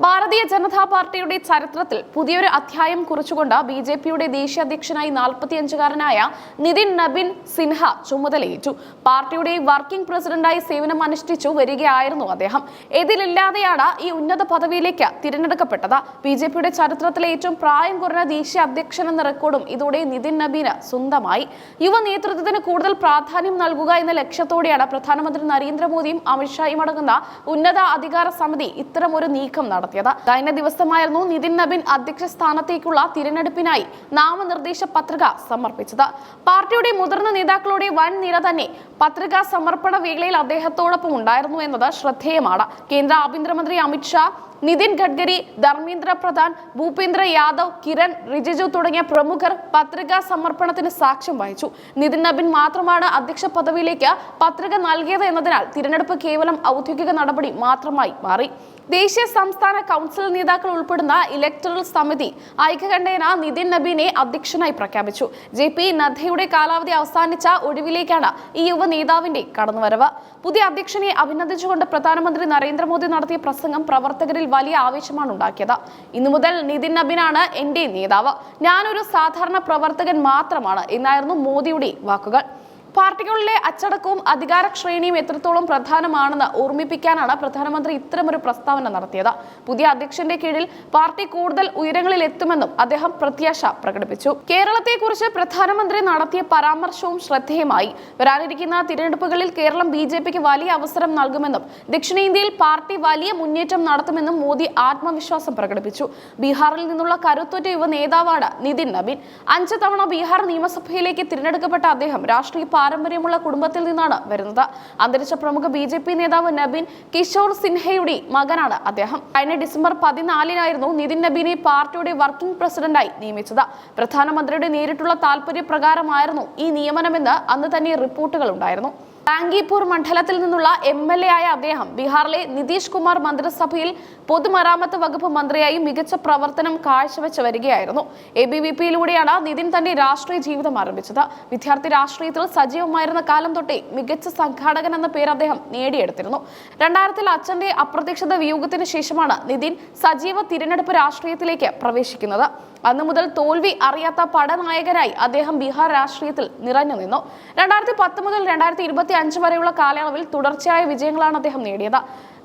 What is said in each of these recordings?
ഭാരതീയ ജനതാ പാർട്ടിയുടെ ചരിത്രത്തിൽ പുതിയൊരു അധ്യായം കുറിച്ചുകൊണ്ട് ബി ജെ പിയുടെ ദേശീയ അധ്യക്ഷനായി നാൽപ്പത്തിയഞ്ചുകാരനായ നിതിൻ നബിൻ സിൻഹ ചുമതലയേറ്റു. പാർട്ടിയുടെ വർക്കിംഗ് പ്രസിഡന്റായി സേവനം അനുഷ്ഠിച്ചു വരികയായിരുന്നു അദ്ദേഹം. ഇതിലില്ലാതെയാണ് ഈ ഉന്നത പദവിയിലേക്ക് തിരഞ്ഞെടുക്കപ്പെട്ടത്. ബി ജെ പിയുടെ ചരിത്രത്തിലെ ഏറ്റവും പ്രായം കുറഞ്ഞ ദേശീയ അധ്യക്ഷൻ എന്ന റെക്കോർഡും ഇതോടെ നിതിൻ നബീന് സ്വന്തമായി. യുവ നേതൃത്വത്തിന് കൂടുതൽ പ്രാധാന്യം നൽകുക എന്ന ലക്ഷ്യത്തോടെയാണ് പ്രധാനമന്ത്രി നരേന്ദ്രമോദിയും അമിത്ഷായും അടങ്ങുന്ന ഉന്നത അധികാര സമിതി ഇത്തരമൊരു നീക്കം നടത്തിയത്. കഴിഞ്ഞ ദിവസമായിരുന്നു നിതിൻ നബിൻ അധ്യക്ഷ സ്ഥാനത്തേക്കുള്ള തിരഞ്ഞെടുപ്പിനായി നാമനിർദ്ദേശ പത്രിക സമർപ്പിച്ചത്. പാർട്ടിയുടെ മുതിർന്ന നേതാക്കളുടെ വൻ നിര തന്നെ പത്രികാ സമർപ്പണ വേളയിൽ അദ്ദേഹത്തോടൊപ്പം ഉണ്ടായിരുന്നു എന്നത് ശ്രദ്ധേയമാണ്. കേന്ദ്ര ആഭ്യന്തരമന്ത്രി അമിത്ഷാ നിതിൻ ഗഡ്കരി ധർമ്മേന്ദ്ര പ്രധാൻ ഭൂപേന്ദ്ര യാദവ് കിരൺ റിജിജു തുടങ്ങിയ പ്രമുഖർ പത്രികാ സമർപ്പണത്തിന് സാക്ഷ്യം വഹിച്ചു. നിതിൻ നബിൻ മാത്രമാണ് അധ്യക്ഷ പദവിയിലേക്ക് പത്രിക നൽകിയത് എന്നതിനാൽ തിരഞ്ഞെടുപ്പ് കേവലം ഔദ്യോഗിക നടപടി മാത്രമായി മാറി. ദേശീയ സംസ്ഥാന കൗൺസിൽ നേതാക്കൾ ഉൾപ്പെടുന്ന ഇലക്ടറൽ സമിതി ഐക്യകണ്ഠേന നിതിൻ നബീനെ അധ്യക്ഷനായി പ്രഖ്യാപിച്ചു. ജെ പി നദ്ദയുടെ കാലാവധി അവസാനിച്ച ഒഴിവിലേക്കാണ് ഈ യുവ നേതാവിന്റെ കടന്നുവരവ്. പുതിയ അധ്യക്ഷനെ അഭിനന്ദിച്ചുകൊണ്ട് പ്രധാനമന്ത്രി നരേന്ദ്രമോദി നടത്തിയ പ്രസംഗം പ്രവർത്തകരിൽ വലിയ ആവേശമാണ് ഉണ്ടാക്കിയത്. ഇന്നു മുതൽ നിതിൻ നബീനാണ് എന്റെ നേതാവ്. ഞാനൊരു സാധാരണ പ്രവർത്തകൻ മാത്രമാണ് എന്നായിരുന്നു മോദിയുടെ വാക്കുകൾ. പാർട്ടികളിലെ അച്ചടക്കവും അധികാര ശ്രേണിയും എത്രത്തോളം പ്രധാനമാണെന്ന് ഓർമ്മിപ്പിക്കാനാണ് പ്രധാനമന്ത്രി ഇത്തരമൊരു പ്രസ്താവന നടത്തിയത്. പുതിയ അധ്യക്ഷന്റെ കീഴിൽ പാർട്ടി കൂടുതൽ ഉയരങ്ങളിൽ എത്തുമെന്നും അദ്ദേഹം പ്രത്യാശ പ്രകടിപ്പിച്ചു. കേരളത്തെക്കുറിച്ച് പ്രധാനമന്ത്രി നടത്തിയ പരാമർശവും ശ്രദ്ധേയമായി. വരാനിരിക്കുന്ന തിരഞ്ഞെടുപ്പുകളിൽ കേരളം ബി വലിയ അവസരം നൽകുമെന്നും ദക്ഷിണേന്ത്യയിൽ പാർട്ടി വലിയ മുന്നേറ്റം നടത്തുമെന്നും മോദി ആത്മവിശ്വാസം പ്രകടിപ്പിച്ചു. ബീഹാറിൽ നിന്നുള്ള കരുത്തുറ്റ യുവ നേതാവാണ് നിതിൻ നബീൻ. അഞ്ച് തവണ ബീഹാർ നിയമസഭയിലേക്ക് തിരഞ്ഞെടുക്കപ്പെട്ട അദ്ദേഹം രാഷ്ട്രീയ പാരമ്പര്യമുള്ള കുടുംബത്തിൽ നിന്നാണ് വരുന്നത്. അന്തരിച്ച പ്രമുഖ ബി ജെ പി നേതാവ് നബീൻ കിഷോർ സിൻഹയുടെ മകനാണ് അദ്ദേഹം. കഴിഞ്ഞ ഡിസംബർ പതിനാലിനായിരുന്നു നിതിൻ നബീനെ പാർട്ടിയുടെ വർക്കിംഗ് പ്രസിഡന്റായി നിയമിച്ചത്. പ്രധാനമന്ത്രിയുടെ നേരിട്ടുള്ള താൽപര്യപ്രകാരമായിരുന്നു ഈ നിയമനമെന്ന് അന്ന് തന്നെ റിപ്പോർട്ടുകൾ ഉണ്ടായിരുന്നു. ബാങ്കിപൂർ മണ്ഡലത്തിൽ നിന്നുള്ള എം എൽ എ ആയ അദ്ദേഹം ബീഹാറിലെ നിതീഷ് കുമാർ മന്ത്രിസഭയിൽ പൊതുമരാമത്ത് വകുപ്പ് മന്ത്രിയായി മികച്ച പ്രവർത്തനം കാഴ്ചവെച്ച് വരികയായിരുന്നു. എ ബി വി പിയിലൂടെയാണ് നിതിൻ തന്റെ രാഷ്ട്രീയ ജീവിതം ആരംഭിച്ചത്. വിദ്യാർത്ഥി രാഷ്ട്രീയത്തിൽ സജീവമായിരുന്ന കാലം തൊട്ടേ മികച്ച സംഘാടകൻ എന്ന പേര് അദ്ദേഹം നേടിയെടുത്തിരുന്നു. രണ്ടായിരത്തിൽ അച്ഛന്റെ അപ്രതീക്ഷിത വിയോഗത്തിന് ശേഷമാണ് നിതിൻ സജീവ തിരഞ്ഞെടുപ്പ് രാഷ്ട്രീയത്തിലേക്ക് പ്രവേശിക്കുന്നത്. അന്നു മുതൽ തോൽവി അറിയാത്ത പടനായകരായി അദ്ദേഹം ബീഹാർ രാഷ്ട്രീയത്തിൽ നിറഞ്ഞു നിന്നു. രണ്ടായിരത്തി പത്ത് മുതൽ രണ്ടായിരത്തി ഇരുപത്തി അഞ്ച് വരെയുള്ള കാലയളവിൽ തുടർച്ചയായ വിജയങ്ങളാണ് അദ്ദേഹം നേടിയത്.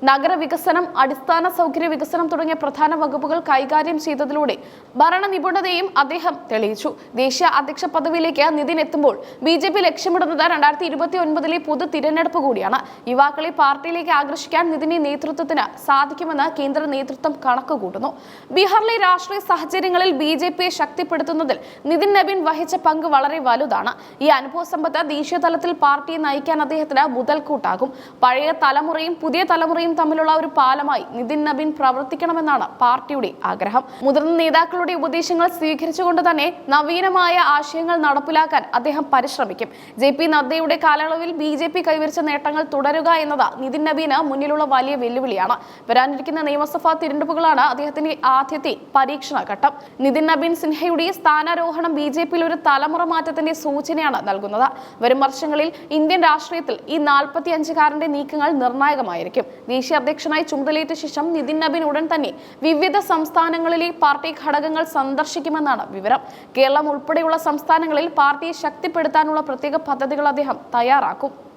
നഗരവികസനം അടിസ്ഥാന സൗകര്യ വികസനം തുടങ്ങിയ പ്രധാന വകുപ്പുകൾ കൈകാര്യം ചെയ്തതിലൂടെ ഭരണ നിപുണതയും അദ്ദേഹം തെളിയിച്ചു. ദേശീയ അധ്യക്ഷ പദവിയിലേക്ക് നിതിൻ എത്തുമ്പോൾ ബി ജെ പി ലക്ഷ്യമിടുന്നത് രണ്ടായിരത്തി ഇരുപത്തി ഒൻപതിലെ പൊതു തിരഞ്ഞെടുപ്പ് കൂടിയാണ്. യുവാക്കളെ പാർട്ടിയിലേക്ക് ആകർഷിക്കാൻ നിതിന്റെ നേതൃത്വത്തിന് സാധിക്കുമെന്ന് കേന്ദ്ര നേതൃത്വം കണക്കുകൂട്ടുന്നു. ബീഹാറിലെ രാഷ്ട്രീയ സാഹചര്യങ്ങളിൽ ബി ജെ പിയെ ശക്തിപ്പെടുത്തുന്നതിൽ നിതിൻ നബീൻ വഹിച്ച പങ്ക് വളരെ വലുതാണ്. ഈ അനുഭവ സമ്പത്ത് ദേശീയ തലത്തിൽ പാർട്ടിയെ നയിക്കാൻ അദ്ദേഹത്തിന് മുതൽക്കൂട്ടാകും. പഴയ തലമുറയും പുതിയ തലമുറയും തമ്മിലുള്ള ഒരു പാലമായി നിതിൻ നബീൻ പ്രവർത്തിക്കണമെന്നാണ് പാർട്ടിയുടെ ആഗ്രഹം. മുതിർന്ന നേതാക്കളുടെ ഉപദേശങ്ങൾ സ്വീകരിച്ചുകൊണ്ട് തന്നെ നവീനമായ ആശയങ്ങൾ നടപ്പിലാക്കാൻ അദ്ദേഹം പരിശ്രമിക്കും. ജെ പി നദ്ദയുടെ കാലയളവിൽ ബി ജെ പി കൈവരിച്ച നേട്ടങ്ങൾ തുടരുക എന്നത് നിതിൻ നബീന് മുന്നിലുള്ള വലിയ വെല്ലുവിളിയാണ്. വരാനിരിക്കുന്ന നിയമസഭാ തിരഞ്ഞെടുപ്പുകളാണ് അദ്ദേഹത്തിന്റെ ആദ്യത്തെ പരീക്ഷണ ഘട്ടം നിതിൻ നബീൻ സിൻഹയുടെ സ്ഥാനാരോഹണം ബി ജെ പിയിൽ ഒരു തലമുറ മാറ്റത്തിന്റെ സൂചനയാണ് നൽകുന്നത്. വരും വർഷങ്ങളിൽ ഇന്ത്യൻ രാഷ്ട്രീയത്തിൽ ഈ നാൽപ്പത്തി അഞ്ചുകാരന്റെ നീക്കങ്ങൾ നിർണായകമായിരിക്കും. ദേശീയ അധ്യക്ഷനായി ചുമതലയേറ്റ ശേഷം നിതിൻ നബീൻ ഉടൻ തന്നെ വിവിധ സംസ്ഥാനങ്ങളിലെ പാർട്ടി ഘടകങ്ങൾ സന്ദർശിക്കുമെന്നാണ് വിവരം. കേരളം ഉൾപ്പെടെയുള്ള സംസ്ഥാനങ്ങളിൽ പാർട്ടിയെ ശക്തിപ്പെടുത്താനുള്ള പ്രത്യേക പദ്ധതികൾ അദ്ദേഹം തയ്യാറാക്കും.